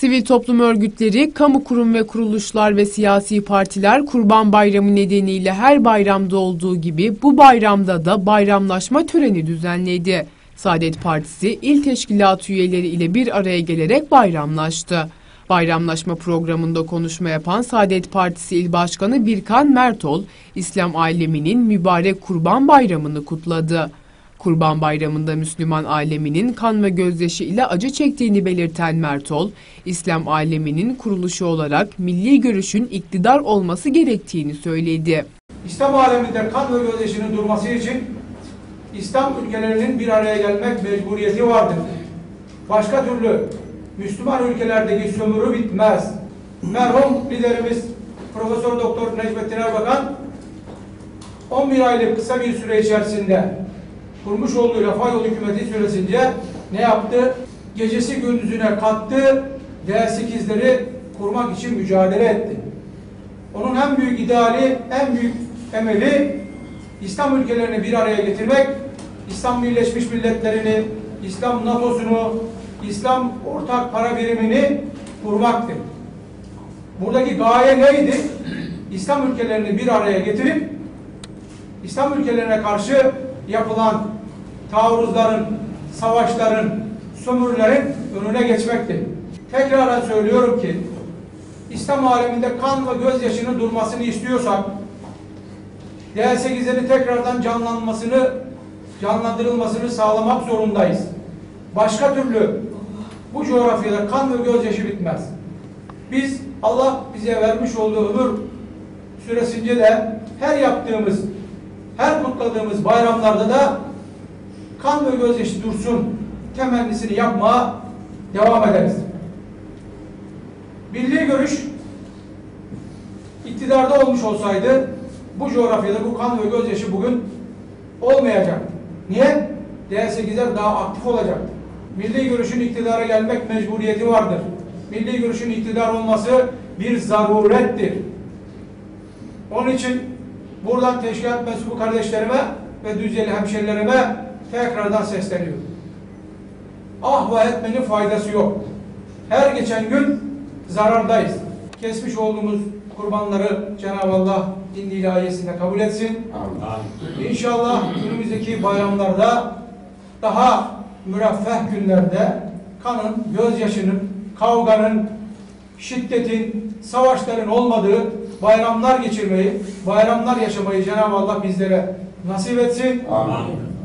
Sivil toplum örgütleri, kamu kurum ve kuruluşlar ve siyasi partiler Kurban Bayramı nedeniyle her bayramda olduğu gibi bu bayramda da bayramlaşma töreni düzenledi. Saadet Partisi il teşkilatı üyeleri ile bir araya gelerek bayramlaştı. Bayramlaşma programında konuşma yapan Saadet Partisi İl Başkanı Birkan Mertol, İslam aleminin mübarek Kurban Bayramı'nı kutladı. Kurban Bayramı'nda Müslüman aleminin kan ve gözyaşı ile acı çektiğini belirten Mertol, İslam aleminin kuruluşu olarak milli görüşün iktidar olması gerektiğini söyledi. İslam aleminde kan ve gözyaşının durması için İslam ülkelerinin bir araya gelmek mecburiyeti vardır. Başka türlü Müslüman ülkelerdeki sömürü bitmez. Merhum liderimiz Profesör Doktor Necmettin Erbakan 11 aylık kısa bir süre içerisinde kurmuş olduğu Refah Yolu hükümeti süresince ne yaptı? Gecesi gündüzüne kattı, D8'leri kurmak için mücadele etti. Onun en büyük ideali, en büyük emeli İslam ülkelerini bir araya getirmek, İslam Birleşmiş Milletlerini, İslam NATO'sunu, İslam ortak para birimini kurmaktı. Buradaki gaye neydi? İslam ülkelerini bir araya getirip İslam ülkelerine karşı yapılan taarruzların, savaşların, sömürülerin önüne geçmekti. Tekrardan söylüyorum ki İslam aleminde kan ve gözyaşının durmasını istiyorsak D8'lerin tekrardan canlanmasını canlandırılmasını sağlamak zorundayız. Başka türlü bu coğrafyada kan ve gözyaşı bitmez. Biz Allah bize vermiş olduğu ömür süresince de her yaptığımız, her kutladığımız bayramlarda da kan ve gözyaşı dursun temennisini yapmaya devam ederiz. Milli görüş iktidarda olmuş olsaydı bu coğrafyada bu kan ve gözyaşı bugün olmayacak. Niye? D8'ler daha aktif olacak. Milli görüşün iktidara gelmek mecburiyeti vardır. Milli görüşün iktidar olması bir zarurettir. Onun için buradan teşkilat mensubu kardeşlerime ve Düzceli hemşerilerime tekrardan sesleniyorum. Ah ve etmenin faydası yok. Her geçen gün zarardayız. Kesmiş olduğumuz kurbanları Cenab-ı Allah din ilahiyesinde kabul etsin. İnşallah önümüzdeki bayramlarda daha müreffeh günlerde kanın, gözyaşının, kavganın, şiddetin, savaşların olmadığı bayramlar geçirmeyi, bayramlar yaşamayı Cenab-ı Allah bizlere nasip etsin. Amin.